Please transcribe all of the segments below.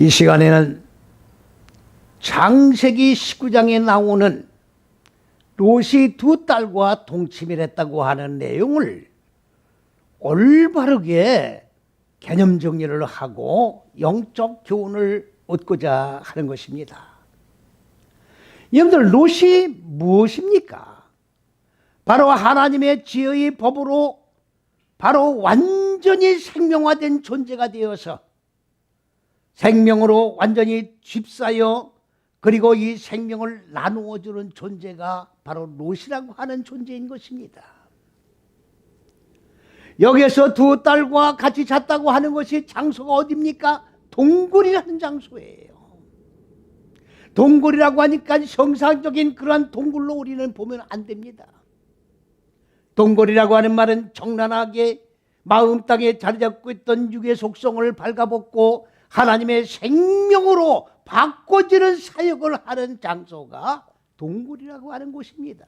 이 시간에는 창세기 19장에 나오는 롯이 두 딸과 동침을 했다고 하는 내용을 올바르게 개념 정리를 하고 영적 교훈을 얻고자 하는 것입니다. 여러분들 롯이 무엇입니까? 바로 하나님의 지혜의 법으로 바로 완전히 생명화된 존재가 되어서 생명으로 완전히 휩싸여 그리고 이 생명을 나누어 주는 존재가 바로 롯이라고 하는 존재인 것입니다. 여기에서 두 딸과 같이 잤다고 하는 것이 장소가 어디입니까? 동굴이라는 장소예요. 동굴이라고 하니까 형상적인 그러한 동굴로 우리는 보면 안 됩니다. 동굴이라고 하는 말은 정난하게 마음 땅에 자리 잡고 있던 육의 속성을 발가벗고 하나님의 생명으로 바꿔지는 사역을 하는 장소가 동굴이라고 하는 곳입니다.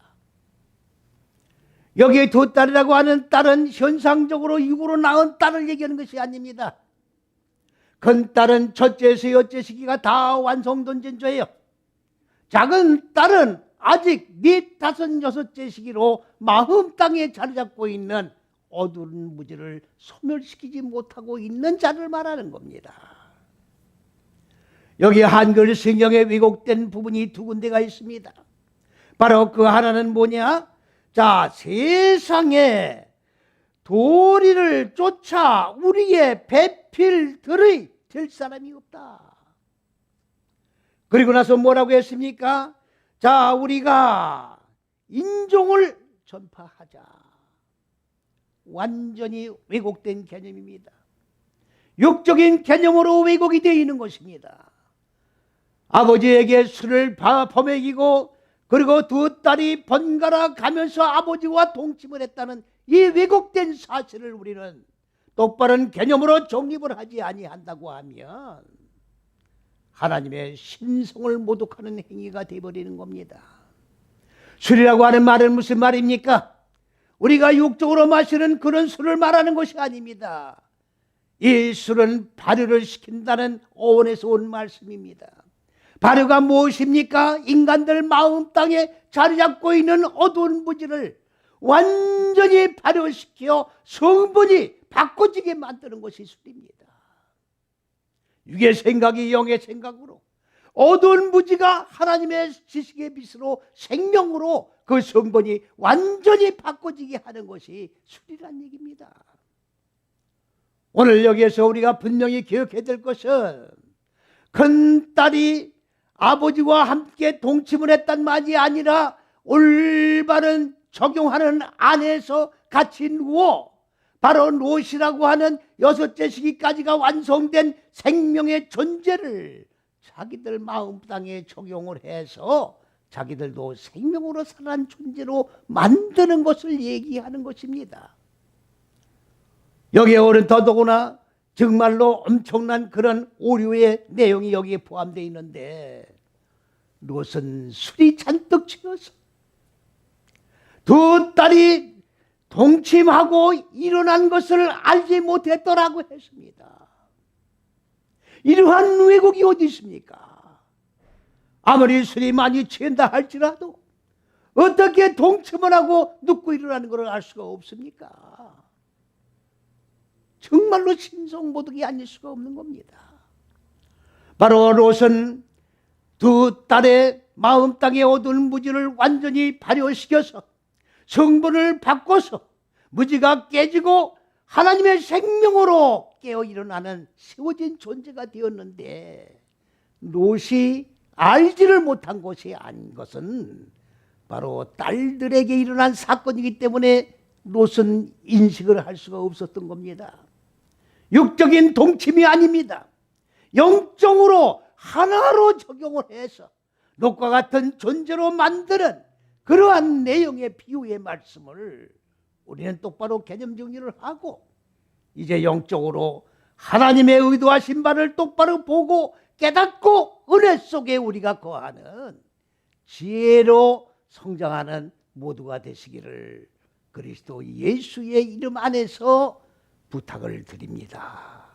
여기에 두 딸이라고 하는 딸은 현상적으로 육으로 낳은 딸을 얘기하는 것이 아닙니다. 큰 딸은 첫째에서 여째 시기가 다 완성된 존재예요. 작은 딸은 아직 네 다섯 여섯째 시기로 마음 땅에 자리 잡고 있는 어두운 무지를 소멸시키지 못하고 있는 자를 말하는 겁니다. 여기 한글 성경에 왜곡된 부분이 두 군데가 있습니다. 바로 그 하나는 뭐냐? 자, 세상에 도리를 쫓아 우리의 배필 들의 될 사람이 없다. 그리고 나서 뭐라고 했습니까? 자, 우리가 인종을 전파하자. 완전히 왜곡된 개념입니다. 육적인 개념으로 왜곡이 되어 있는 것입니다. 아버지에게 술을 범해기고 그리고 두 딸이 번갈아 가면서 아버지와 동침을 했다는 이 왜곡된 사실을 우리는 똑바른 개념으로 정립을 하지 아니한다고 하면 하나님의 신성을 모독하는 행위가 되어버리는 겁니다. 술이라고 하는 말은 무슨 말입니까? 우리가 육적으로 마시는 그런 술을 말하는 것이 아닙니다. 이 술은 발효를 시킨다는 어원에서 온 말씀입니다. 발효가 무엇입니까? 인간들 마음 땅에 자리 잡고 있는 어두운 무지를 완전히 발효시켜 성분이 바꿔지게 만드는 것이 술입니다. 육의 생각이 영의 생각으로 어두운 무지가 하나님의 지식의 빛으로 생명으로 그 성분이 완전히 바꿔지게 하는 것이 술이란 얘기입니다. 오늘 여기에서 우리가 분명히 기억해야 될 것은 큰 딸이 아버지와 함께 동침을 했단 말이 아니라 올바른 적용하는 안에서 같이 누워 바로 롯이라고 하는 여섯째 시기까지가 완성된 생명의 존재를 자기들 마음 땅에 적용을 해서 자기들도 생명으로 살아난 존재로 만드는 것을 얘기하는 것입니다. 여기에 오른 더더구나 정말로 엄청난 그런 오류의 내용이 여기에 포함되어 있는데 롯은 술이 잔뜩 취해서 두 딸이 동침하고 일어난 것을 알지 못했더라고 했습니다. 이러한 왜곡이 어디 있습니까? 아무리 술이 많이 취한다 할지라도 어떻게 동침을 하고 눕고 일어나는 것을 알 수가 없습니까? 정말로 신성모독이 아닐 수가 없는 겁니다. 바로 롯은 두 딸의 마음 땅의 어두운 무지를 완전히 발효시켜서 성분을 바꿔서 무지가 깨지고 하나님의 생명으로 깨어 일어나는 세워진 존재가 되었는데 롯이 알지를 못한 것이 아닌 것은 바로 딸들에게 일어난 사건이기 때문에 롯은 인식을 할 수가 없었던 겁니다. 육적인 동침이 아닙니다. 영적으로 하나로 적용을 해서 롯과 같은 존재로 만드는 그러한 내용의 비유의 말씀을 우리는 똑바로 개념 정리를 하고 이제 영적으로 하나님의 의도하신 바를 똑바로 보고 깨닫고 은혜 속에 우리가 거하는 지혜로 성장하는 모두가 되시기를 그리스도 예수의 이름 안에서 부탁을 드립니다.